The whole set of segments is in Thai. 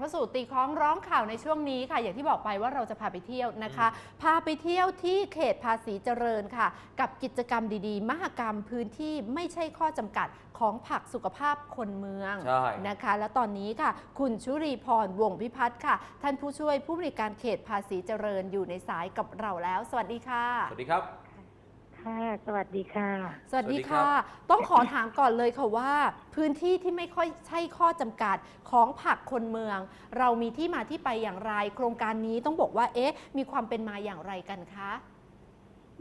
กลับเข้าสู่ตีคล้องร้องข่าวในช่วงนี้ค่ะ อย่างที่บอกไปว่าเราจะพาไปเที่ยวนะคะ พาไปเที่ยวที่เขตภาษีเจริญค่ะ กับกิจกรรมดีๆ มหกรรมพื้นที่ไม่ใช่ข้อจำกัดของผักสุขภาพคนเมืองใช่ นะคะ และตอนนี้ค่ะ คุณชุรีพรวงศ์พิพัฒน์ค่ะ ท่านผู้ช่วยผู้บริการเขตภาษีเจริญอยู่ในสายกับเราแล้ว สวัสดีค่ะ สวัสดีครับ ค่ะ สวัสดีค่ะ สวัสดีสวัสดีครับค่ะ ต้องขอถามก่อนเลยค่ะว่า พื้นที่ที่ไม่ค่อยใช่ข้อจำกัดของผักคนเมือง เรามีที่มาที่ไปอย่างไร โครงการนี้ต้องบอกว่า เอ๊ะ มีความเป็นมาอย่างไรกันคะ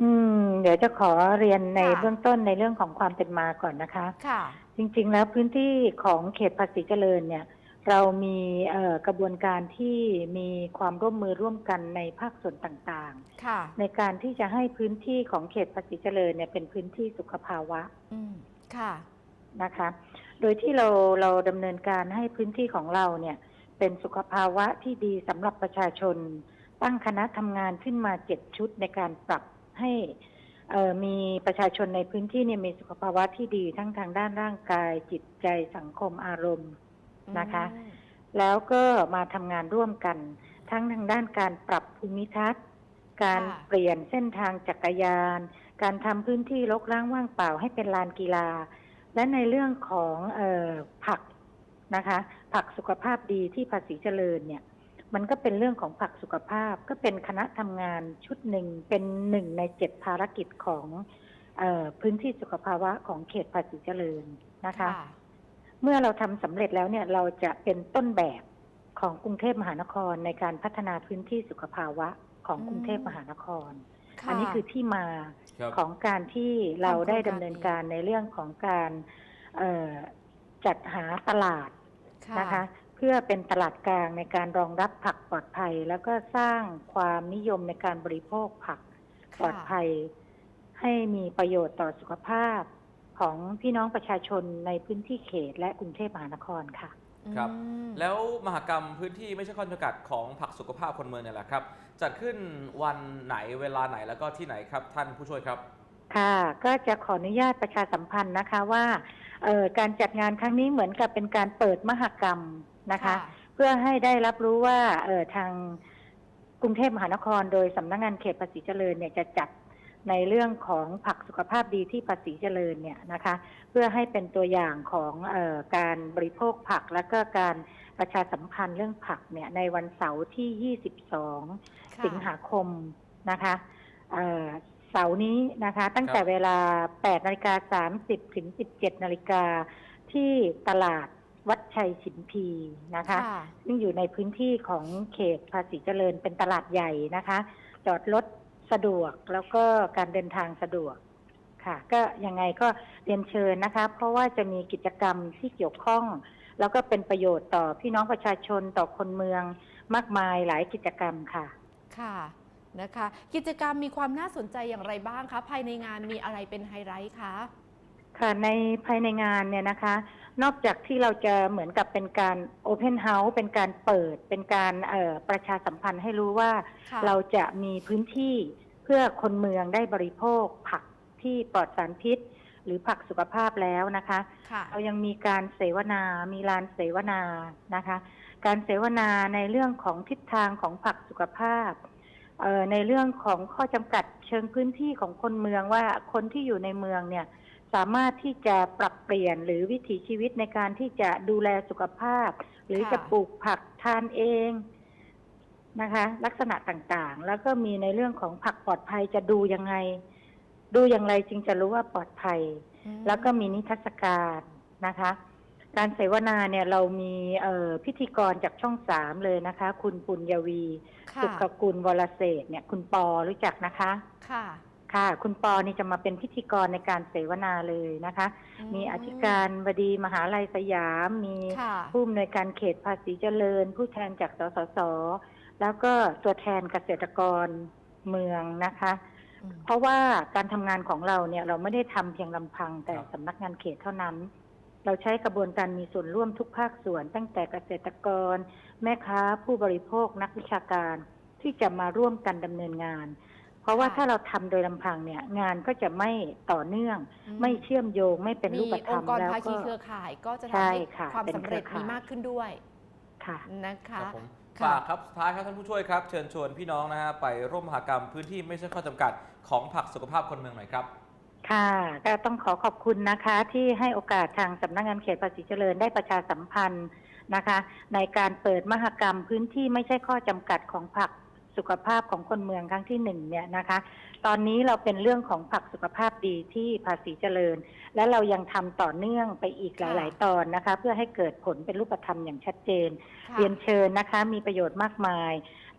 อืม เดี๋ยวจะขอเรียนในค่ะ เบื้องต้นในเรื่องของความเป็นมาก่อนนะคะ ค่ะจจริงๆ แล้วพื้นที่ของเขตภาษีเจริญเนี่ย เรามีเอ่อกระบวนการที่มีความร่วมมือร่วมกันในภาคส่วนต่างค่ะๆในการที่จะให้พื้นที่ของเขตภาษีเจริญเนี่ยเป็นพื้นที่สุขภาวะอืมค่ะนะคะ โดยที่เราเราดำเนินการให้พื้นที่ของเราเนี่ยเป็นสุขภาวะที่ดีสำหรับประชาชน ตั้งคณะทำงานขึ้นมาเจ็ดชุดในการปรับให้เอ่อมีประชาชนในพื้นที่เนี่ยมีสุขภาวะที่ดีทั้งทางด้านร่างกาย จิตใจสังคมอารมณ์ นะคะอืมแล้วก็มาทำงานร่วมกัน ทั้งทางด้านการปรับภูมิทัศน์ การค่ะเปลี่ยนเส้นทางจักรยาน การทำพื้นที่รกร้างว่างเปล่าให้เป็นลานกีฬา และในเรื่องของเออผักนะคะ ผักสุขภาพดีที่ภาษีเจริญเนี่ยมันก็เป็นเรื่องของผักสุขภาพก็เป็นคณะทำงานชุดหนึ่งเป็นหนึ่งในเจ็ดภารกิจของเออพื้นที่สุขภาวะของเขตภาษีเจริญนะคะ เมื่อเราทำสำเร็จแล้วเนี่ยเราจะเป็นต้นแบบของกรุงเทพมหานครในการพัฒนาพื้นที่สุขภาวะของอืมกรุงเทพมหานครค่ะอันนี้คือที่มาครับของการที่เราทำโครงการได้ดำเนินการในเรื่องของการเอ่อจัดหาตลาดนะคะ เพื่อเป็นตลาดกลางในการรองรับผักปลอดภัย แล้วก็สร้างความนิยมในการบริโภคผักปลอดภัย ให้มีประโยชน์ต่อสุขภาพ ของพี่น้องประชาชนในพื้นที่เขตและกรุงเทพมหานครค่ะ ครับอืม แล้วมหกรรมพื้นที่ไม่ใช่ข้อจำกัดของผักสุขภาพคนเมืองเนี่ยแหละครับ จัดขึ้นวันไหนเวลาไหนแล้วก็ที่ไหนครับท่านผู้ช่วยครับ ค่ะ ก็จะขออนุญาตประชาสัมพันธ์นะคะว่าเอ่อการจัดงานครั้งนี้เหมือนกับเป็นการเปิดมหกรรมนะคะ เพื่อให้ได้รับรู้ว่าเอ่อทางกรุงเทพมหานคร โดยสำนักงานเขตภาษีเจริญเนี่ยจะจัด ในเรื่องของผักสุขภาพดีที่ภาษีเจริญเนี่ยนะคะ เพื่อให้เป็นตัวอย่างของเออการบริโภคผักและก็การประชาสัมพันธ์เรื่องผักเนี่ยในวันเสาร์ที่ 22ค่ะสิงหาคมนะคะเอ่อเสาร์นี้นะคะ ตั้งแต่ครับเวลา 8นาฬิกา30 ถึง 17นาฬิกาที่ตลาดวัดชัยฉิมพีนะคะค่ะซึ่งอยู่ในพื้นที่ของเขตภาษีเจริญเป็นตลาดใหญ่นะคะ จอดรถ สะดวกแล้วก็การเดินทางสะดวกค่ะ ก็ยังไงก็เรียนเชิญนะคะ เพราะว่าจะมีกิจกรรมที่เกี่ยวข้อง แล้วก็เป็นประโยชน์ต่อพี่น้องประชาชนต่อคนเมืองมากมายหลายกิจกรรมค่ะ ค่ะนะคะ กิจกรรมมีความน่าสนใจอย่างไรบ้างคะภายในงานมีอะไรเป็นไฮไลท์คะ ค่ะในภายในงานเนี่ยนะคะ นอกจากที่เราจะเหมือนกับเป็นการโอเพนเฮาส์เป็นการเปิด เป็นการเอ่อประชาสัมพันธ์ให้รู้ว่าค่ะเราจะมีพื้นที่เพื่อคนเมืองได้บริโภค ผักที่ปลอดสารพิษ หรือผักสุขภาพแล้วนะคะค่ะเรายังมีการเสวนา มีลานเสวนานะคะ การเสวนาในเรื่องของทิศทางของผักสุขภาพเอ่อในเรื่องของข้อจำกัดเชิงพื้นที่ของคนเมืองว่าคนที่อยู่ในเมืองเนี่ย สามารถที่จะปรับเปลี่ยนหรือวิถีชีวิตในการที่จะดูแลสุขภาพ หรือค่ะจะปลูกผักทานเองนะคะ ลักษณะต่างๆ แล้วก็มีในเรื่องของผักปลอดภัยจะดูยังไง ดูอย่างไรจึงจะรู้ว่าปลอดภัยอืมแล้วก็มีนิทรรศการนะคะ การเสวนาเนี่ยเรามีเอ่อพิธีกรจากช่องสามเลยนะคะ คุณปุญญวีค่ะสุขกุลวรเศรษฐ์เนี่ย คุณปอรู้จักนะคะ ค่ะ ค่ะ คุณปอนี่จะมาเป็นพิธีกรในการเสวนาเลยนะคะอืมีอธิการบดีมหาลัยสยาม มีค่ะผู้อำนวยการเขตภาษีเจริญ ผู้แทนจากสสส แล้วก็ตัวแทนเกษตรกรเมืองนะคะอืมเพราะว่าการทำงานของเราเนี่ยเราไม่ได้ทำเพียงลำพังแต่ครับสำนักงานเขตเท่านั้น เราใช้กระบวนการมีส่วนร่วมทุกภาคส่วน ตั้งแต่เกษตรกร แม่ค้า ผู้บริโภคนักวิชาการที่จะมาร่วมกันดำเนินงานเพ ราะว่าค่ะถ้าเราทำโดยลำพังเนี่ยงานก็จะไม่ต่อเนื่องอืไม่เชื่อมโยงไม่เป็นรูมีปธรอรมงค์กรแล้วภาคีก็เครือข่ายก็จะใช่ทำให้ค่ะความเป็นสำเร็จเครือข่ายมีมากขึ้นด้วยค่ะนะคะครับผมค่ะฝากครับสุดท้ายครับท่านผู้ช่วยครับ เชิญชวนพี่น้องนะฮะไปร่วมมหกรรมพื้นที่ไม่ใช่ข้อจำกัดของผักสุขภาพคนเมืองหน่อยครับ ค่ะก็ต้องขอขอบคุณนะคะที่ให้โอกาสทางสำนักงานเขตภาษีเจริญได้ประชาสัมพันธ์นะคะ ในการเปิดมหกรรมพื้นที่ไม่ใช่ข้อจำกัดของผัก สุขภาพของคนเมืองครั้งที่หนึ่งเนี่ยนะคะ ตอนนี้เราเป็นเรื่องของผักสุขภาพดีที่ภาษีเจริญ และเรายังทำต่อเนื่องไปอีกหค่ะลาย ๆ ตอนนะคะ เพื่อให้เกิดผลเป็นรูปธรรมอย่างชัดเจนค่ะเรียนเชิญนะคะ มีประโยชน์มากมาย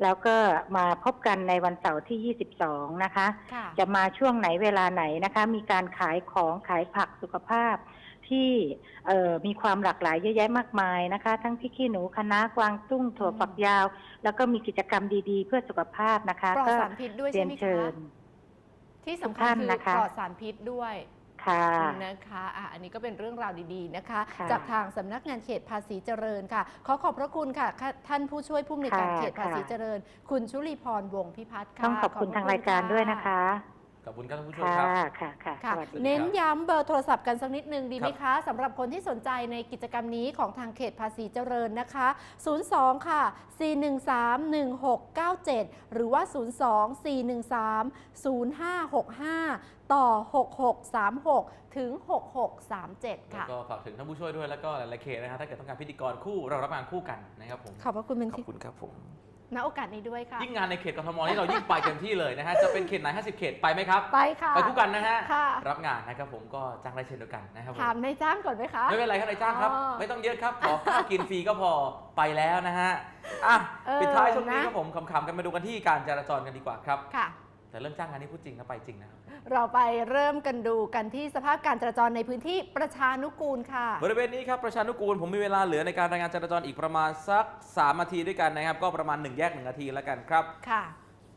แล้วก็มาพบกันในวันเสาร์ที่ 22 นะคะค่ะจะมาช่วงไหนเวลาไหนนะคะ มีการขายของขายผักสุขภาพ ที่เอ่อมีความหลากหลายเยอะแยะมากมายนะคะ ทั้งพริกขี้หนูคะน้ากวางตุ้งถั่วอืมฝักยาว แล้วก็มีกิจกรรมดีๆ เพื่อสุขภาพนะคะปลอดก็สารพิษด้วยเรีใช่ยนไหมเชิคะญที่ทุสำกคัญท่านคือนะคะปลอดสารพิษด้วยค่ะนะคะอะ อันนี้ก็เป็นเรื่องราวดีๆนะคะค่ะจากทางสำนักงานเขตภาษีเจริญค่ะ ขอขอบพระคุณค่ะค่ะท่านผู้ช่วยผู้อำนวยการค่ะเขตภาษีค่ะเจริญ คุณชุลีพรวงศ์พิพัฒน์ค่ะ ต้องขอบคุณพะทางรายการด้วยนะคะ ขอบคุณครับท่านผู้ช่วยค่ะครับค่ะค่ะค่ะสวัสดีเน้นค่ะย้ำเบอร์โทรศัพท์กันสักนิดนึงดีไหมครับคะสำหรับคนที่สนใจในกิจกรรมนี้ของทางเขตภาษีเจริญนะคะ 02 ค่ะ 413-1697 หรือว่า 02-413-0565 ต่อ 6636 ถึง 6637 แล้วค่ะ ก็ฝากถึงท่านผู้ช่วยด้วยแล้วก็หลายๆเขตนะฮะถ้าเกิดต้องการพิธีกรคู่เรารับงานคู่กันนะครับผมขอบพระคุณเป็นขอที่ บคุณครับผม ณโอกาสนี้ด้วยค่ะ ยิ่งงานในเขตกทมนี่เรายิ่งไปเต็มที่เลยนะฮะ จะเป็นเขตไหน 50 เขตไปไหมครับ ไปค่ะ ไปคู่กันนะฮะ ค่ะ รับงานนะครับผมก็จ้างได้เช่นเดียวกันนะครับผมถามนายจ้างก่อนไหมคะ ไม่เป็นไรครับนายจ้างครับ อ๋อไม่ต้องเยอะครับ ขอข้าวกินฟรีก็พอไปแล้วนะฮะอะเออปิดท้ายช่วงนี้นะ ครับผมขำๆกันมาดูกันที่การจราจรกันดีกว่าครับ ค่ะ แต่เรื่องจ้างงานนี่พูดจริงนะไปจริงนะครับเราไปเริ่มกันดูกันที่สภาพการจราจรในพื้นที่ประชานุกูลค่ะ บริเวณนี้ครับประชานุกูลผมมีเวลาเหลือในการรายงานจราจรอีกประมาณสัก 3 นาทีด้วยกันนะครับ ก็ประมาณ 1 แยก 1 นาทีแล้วกันครับค่ะ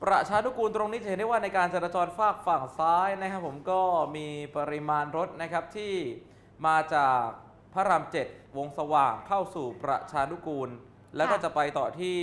ประชานุกูลตรงนี้จะเห็นได้ว่าในการจราจรฝากฝั่งซ้ายนะครับ ผมก็มีปริมาณรถนะครับที่มาจากพระรามเจ็ดวงสว่างเข้าสู่ประชานุกูล แล้วก็ค่ะจะไปต่อที่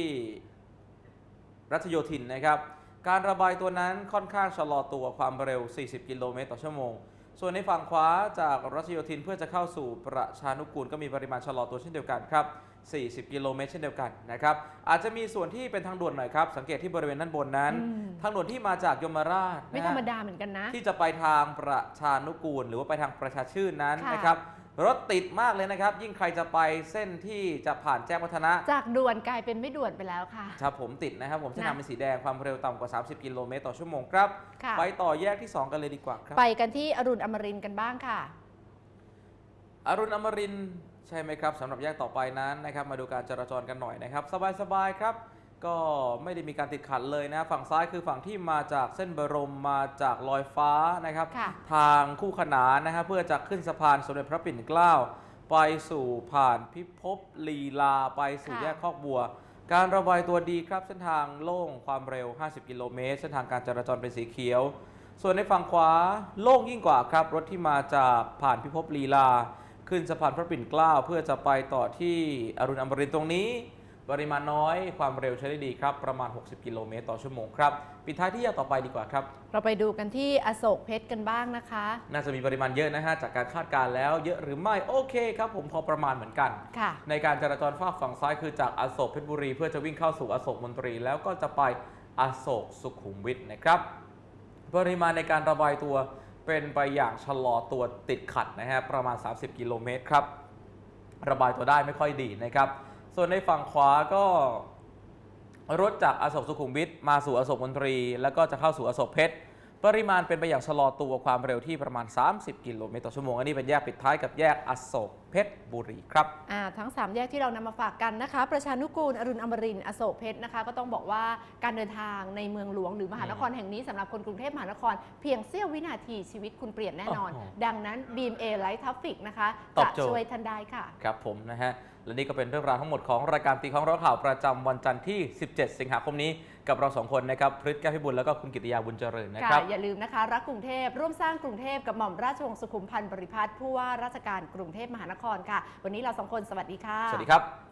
รัชโยธินนะครับ การระบายตัวนั้นค่อนข้างชะลอตัวความเร็ว 40 กิโลเมตรต่อชั่วโมง ส่วนในฝั่งขวาจากรัชโยธินเพื่อจะเข้าสู่ประชานุกูลก็มีปริมาณชะลอตัวเช่นเดียวกันครับ 40 กิโลเมตรเช่นเดียวกันนะครับ อาจจะมีส่วนที่เป็นทางด่วนหน่อยครับ สังเกตที่บริเวณด้านบนนั้นอืมทางด่วนที่มาจากยมราชไม่นะธรฮะรมดาเหมือนกันนะ ที่จะไปทางประชานุกูล หรือว่าไปทางประชาชื่นนั้นค่ะนะครับ รถติดมากเลยนะครับ ยิ่งใครจะไปเส้นที่จะผ่านแจ้งวัฒนะ จากด่วนกลายเป็นไม่ด่วนไปแล้วค่ะ ครับผมติดนะครับผมเส้นทางนะเป็นสีแดงความเร็วต่ำกว่า 30 กิโลเมตรต่อชั่วโมงครับ ค่ะ ไปต่อแยกที่ 2 กันเลยดีกว่าครับ ไปกันที่อรุณอมรินทร์กันบ้างค่ะ อรุณอมรินทร์ใช่ไหมครับสำหรับแยกต่อไปนั้นนะครับ มาดูการจราจรกันหน่อยนะครับ สบายๆครับ ก็ไม่ได้มีการติดขัดเลยนะฝั่งซ้ายคือฝั่งที่มาจากเส้นบรมมาจากลอยฟ้านะครับ ค่ะทางคู่ขนานนะฮะเพื่อจะขึ้นสะพานสมเด็จพระปิ่นเกล้าไปสู่ผ่านพิภพลีลาไปสู่ค่ะ แยกคอกบัว การระบายตัวดีครับเส้นทางโล่งความเร็ว 50 กิโลเมตรเส้นทางการจราจรเป็นสีเขียว ส่วนในฝั่งขวาโล่งยิ่งกว่าครับ รถที่มาจากผ่านพิภพลีลา ขึ้นสะพานพระปิ่นเกล้าเพื่อจะไปต่อที่อรุณอมรินทร์ตรงนี้ ปริมาณน้อยความเร็วใช้ได้ดีครับ ประมาณ 60 กิโลเมตรต่อชั่วโมงครับปิดท้ายที่แยกต่อไปดีกว่าครับ เราไปดูกันที่อโศกเพชรกันบ้างนะคะ น่าจะมีปริมาณเยอะนะฮะจากการคาดการณ์แล้วเยอะหรือไม่โอเคครับผมพอประมาณเหมือนกันค่ะในการจราจรฝากฝั่งซ้ายคือจากอโศกเพชรบุรี เพื่อจะวิ่งเข้าสู่อโศกมนตรี แล้วก็จะไปอโศกสุขุมวิทนะครับปริมาณในการระบายตัวเป็นไปอย่างชะลอตัวติดขัดนะฮะประมาณ 30 กิโลเมตรครับระบายตัวได้ไม่ค่อยดีนะครับ ส่วนในฝั่งขวาก็รถจากอโศกสุขุมวิทมาสู่อโศกมนตรี แล้วก็จะเข้าสู่อโศกเพชร ปริมาณเป็นไปอย่างชะลอตัวความเร็วที่ประมาณ 30 กิโลเมตรต่อชั่วโมง อันนี้เป็นแยกปิดท้ายกับแยกอโศกเพชรบุรีครับอ่าทั้ง 3 แยกที่เรานำมาฝากกันนะคะ ประชานุกูลอรุณอมรินทร์อโศกเพชรนะคะ ก็ต้องบอกว่าการเดินทางในเมืองหลวงหรือมหานครแห่งนี้สำหรับคนกรุงเทพมหานคร เพียงเสี้ยววินาทีชีวิตคุณเปลี่ยนแน่นอนโอ้โหดังนั้น BMA Light Traffic นะคะตอจะบโจทย์ช่วยท่านได้ค่ะ ครับผมนะฮะและนี่ก็เป็นเรื่องราวทั้งหมดของรายการตีของร้องข่าวประจำวันจันทร์ที่ 17 สิงหาคมนี้ กับเราสองคนนะครับพฤทธิ์แก้วพิบุญแล้วก็คุณกิติยาบุญเจริญนะคค่ะรับ อย่าลืมนะคะ รักกรุงเทพร่วมสร้างกรุงเทพกับหม่อมราชวงศ์สุขุมพันธ์บริพัตรผู้ว่าราชการกรุงเทพมหานครค่ะ วันนี้เราสองคนสวัสดีค่ะ สวัสดีครับ